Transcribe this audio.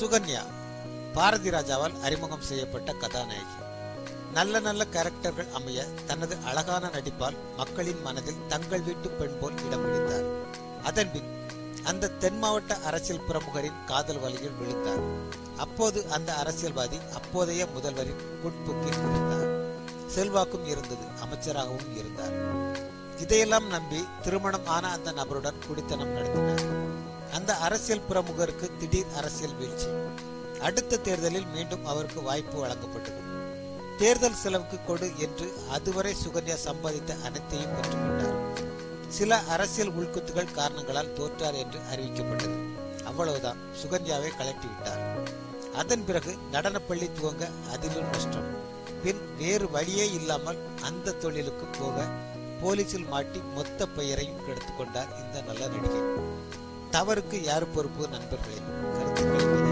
சுகன்யா பாரதி ராஜாவால் அறிமுகம் செய்யப்பட்ட கதாநாயகி. நல்ல நல்ல கேரக்டர்கள் அமைய தனது அழகான நடிப்பால் மக்களின் மனதில் தங்கள் வீட்டு பெண் போல் இடம் பிடித்தார். அதன்பின் அந்த தென் மாவட்ட அரசியல் பிரமுகரின் காதல் வலையில் விழுந்தார். அப்போது அந்த அரசியல்வாதி அப்போதைய முதல்வரின் குட்புக்கில் இருந்தார் செல்வாக்கும் இருந்தது அமைச்சராகவும் இருந்தார். இதையெல்லாம் நம்பி திருமணம் ஆன அந்த நபருடன் குடித்தனம் நடத்தினார். அந்த அரசியல் பிரமுகருக்கு திடீர் அரசியல் வீழ்ச்சி. அடுத்த தேர்தலில் மீண்டும் அவருக்கு வாய்ப்பு வழங்கப்பட்டது. தேர்தல் செலவுக்கு கொடு என்று அதுவரை சுகன்யா சம்பாதித்த அனைத்தையும் பெற்றுக்கொண்டார். சில அரசியல் உள்குத்துகள் காரணங்களால் தோற்றார் என்று அறிவிக்கப்பட்டது. அவ்வளவுதான். சுகன்யாவை கலட்டிவிட்டார். அதன் பிறகு நடனப்பள்ளி துவங்க அதிலும் நஷ்டம். பின் வேறு வழியே இல்லாமல் அந்த தொழிலுக்கு போக போலீசில் மாட்டி மொத்த பெயரையும் எடுத்துக்கொண்டார் இந்த நல்ல நடிகை. தவறுக்கு யார் பொறுப்பு நண்பர்களே? கருத்துக்களை